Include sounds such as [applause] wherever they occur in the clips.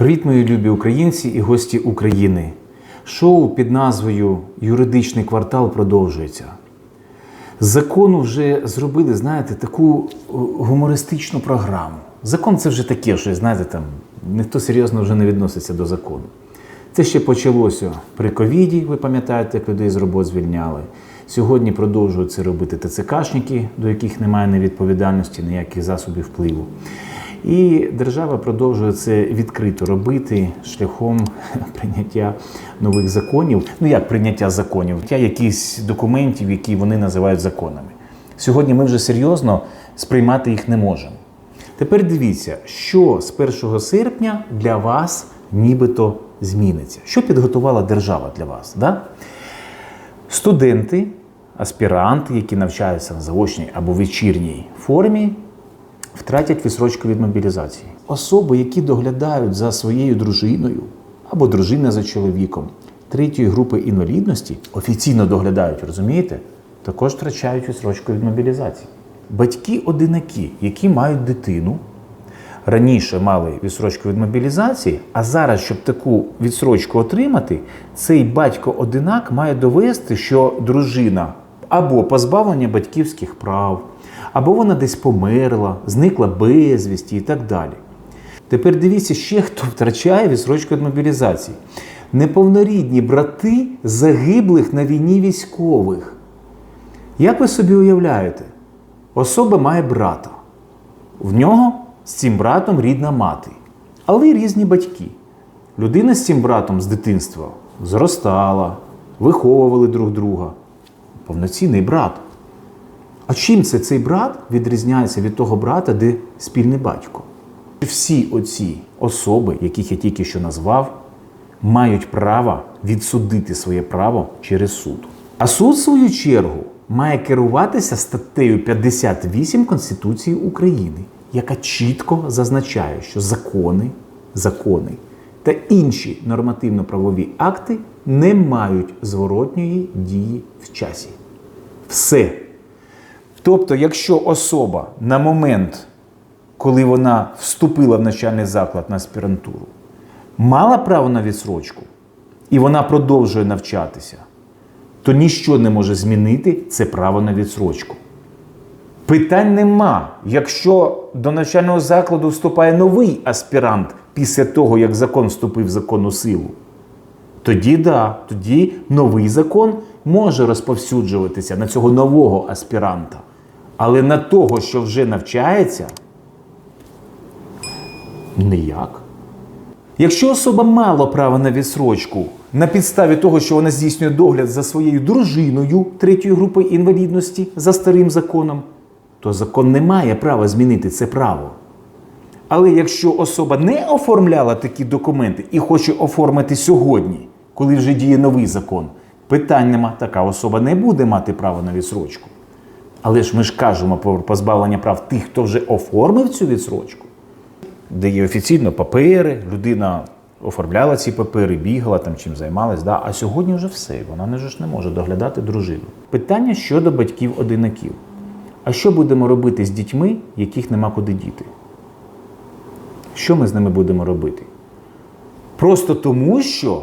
Привіт, мої любі українці і гості України. Шоу під назвою Юридичний квартал продовжується. Закону вже зробили, знаєте, таку е, гумористичну програму. Закон це вже таке, що, знаєте, там ніхто серйозно вже не відноситься до закону. Це ще почалося при ковіді, ви пам'ятаєте, як людей з робот звільняли. Сьогодні продовжують це робити ТЦКшники, до яких немає невідповідальності, ніяких засобів впливу. І держава продовжує це відкрито робити шляхом [laughs] прийняття нових законів. Ну як прийняття законів, прийняття якихось документів, які вони називають законами. Сьогодні ми вже серйозно сприймати їх не можемо. Тепер дивіться, що з 1 серпня для вас нібито зміниться. Що підготувала держава для вас? Да? Студенти, аспіранти, які навчаються на заочній або вечірній формі, втратять відсрочку від мобілізації. Особи, які доглядають за своєю дружиною або дружина за чоловіком третьої групи інвалідності, офіційно доглядають, розумієте, також втрачають відсрочку від мобілізації. Батьки-одинаки, які мають дитину, раніше мали відсрочку від мобілізації, а зараз, щоб таку відсрочку отримати, цей батько-одинак має довести, що дружина або позбавлення батьківських прав, або вона десь померла, зникла безвісті і так далі. Тепер дивіться, ще хто втрачає відсрочку від мобілізації. Неповнорідні брати загиблих на війні військових. Як ви собі уявляєте, особа має брата. В нього з цим братом рідна мати, але й різні батьки. Людина з цим братом з дитинства зростала, виховували друг друга. Повноцінний брат. А чим це цей брат відрізняється від того брата, де спільний батько? Всі оці особи, яких я тільки що назвав, мають право відсудити своє право через суд. А суд, в свою чергу, має керуватися статтею 58 Конституції України, яка чітко зазначає, що закони, закони та інші нормативно-правові акти не мають зворотньої дії в часі. Все. Тобто, якщо особа на момент, коли вона вступила в навчальний заклад на аспірантуру, мала право на відсрочку, і вона продовжує навчатися, то ніщо не може змінити це право на відсрочку. Питань нема. Якщо до навчального закладу вступає новий аспірант після того, як закон вступив в законну силу, тоді да, тоді новий закон може розповсюджуватися на цього нового аспіранта. Але на того, що вже навчається, ніяк. Якщо особа мала право на відсрочку на підставі того, що вона здійснює догляд за своєю дружиною третьої групи інвалідності за старим законом, то закон не має права змінити це право. Але якщо особа не оформляла такі документи і хоче оформити сьогодні, коли вже діє новий закон, питань нема, така особа не буде мати право на відсрочку. Але ж ми ж кажемо про позбавлення прав тих, хто вже оформив цю відсрочку, де є офіційно папери, людина оформляла ці папери, бігала там чим займалась. Да? А сьогодні вже все, вона не ж не може доглядати дружину. Питання щодо батьків-одинаків. А що будемо робити з дітьми, яких нема куди діти? Що ми з ними будемо робити? Просто тому, що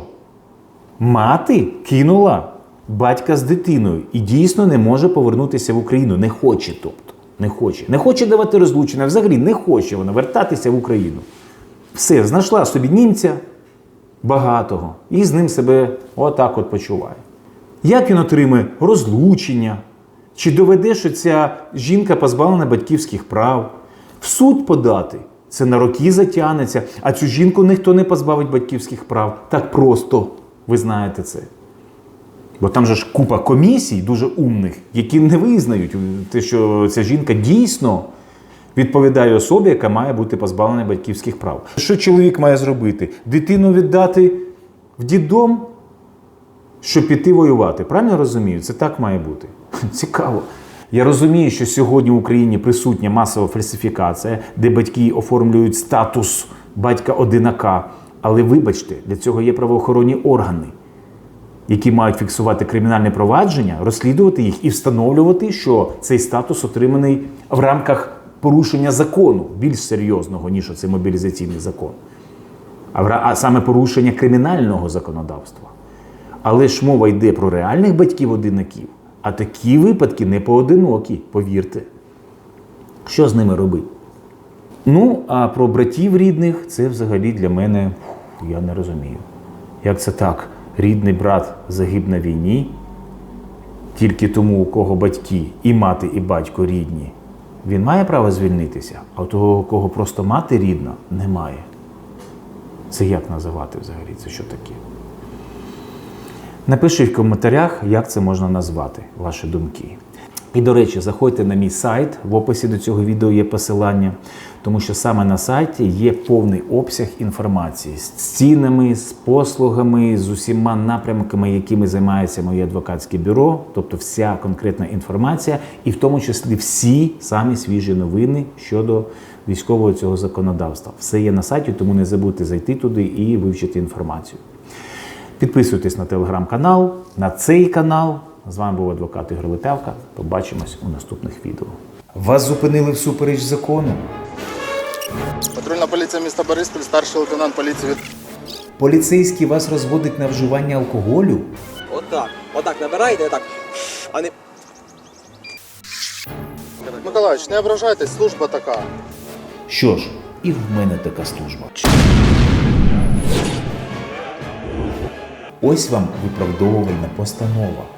мати кинула батька з дитиною і дійсно не може повернутися в Україну. Не хоче, тобто. Не хоче. Не хоче давати розлучення, взагалі не хоче вона вертатися в Україну. Все, знайшла собі німця багатого і з ним себе отак от почуває. Як він отримає розлучення? Чи доведе, що ця жінка позбавлена батьківських прав? В суд подати це на роки затягнеться, а цю жінку ніхто не позбавить батьківських прав. Так просто ви знаєте це. Бо там же ж купа комісій дуже умних, які не визнають те, що ця жінка дійсно відповідає особі, яка має бути позбавлена батьківських прав. Що чоловік має зробити? Дитину віддати в дідом, щоб піти воювати. Правильно розумію? Це так має бути. [laughs] Цікаво. Я розумію, що сьогодні в Україні присутня масова фальсифікація, де батьки оформлюють статус батька-одинака. Але вибачте, для цього є правоохоронні органи, які мають фіксувати кримінальне провадження, розслідувати їх і встановлювати, що цей статус отриманий в рамках порушення закону більш серйозного, ніж оцей мобілізаційний закон. а, саме порушення кримінального законодавства. Але ж мова йде про реальних батьків-одинаків, а такі випадки не поодинокі, повірте. Що з ними робити? Ну, а про братів рідних це взагалі для мене я не розумію. Як це так? Рідний брат загиб на війні, тільки тому, у кого батьки і мати, і батько рідні, він має право звільнитися, а у того, у кого просто мати рідна, немає. Це як називати взагалі? Це що таке? Напишіть в коментарях, як це можна назвати, ваші думки. І, до речі, заходьте на мій сайт, в описі до цього відео є посилання, тому що саме на сайті є повний обсяг інформації з цінами, з послугами, з усіма напрямками, якими займається моє адвокатське бюро, тобто вся конкретна інформація, і в тому числі всі самі свіжі новини щодо військового цього законодавства. Все є на сайті, тому не забудьте зайти туди і вивчити інформацію. Підписуйтесь на телеграм-канал, на цей канал. З вами був адвокат Ігор Летевка. Побачимось у наступних відео. Вас зупинили всупереч закону. Патрульна поліція міста Бориспіль, старший лейтенант поліції від Поліцейський вас розводить на вживання алкоголю. Отак. Отак набирайте, отак. А не. Миколаївич, не ображайтесь, служба така. Що ж, і в мене така служба. Ось вам виправдовувальна постанова.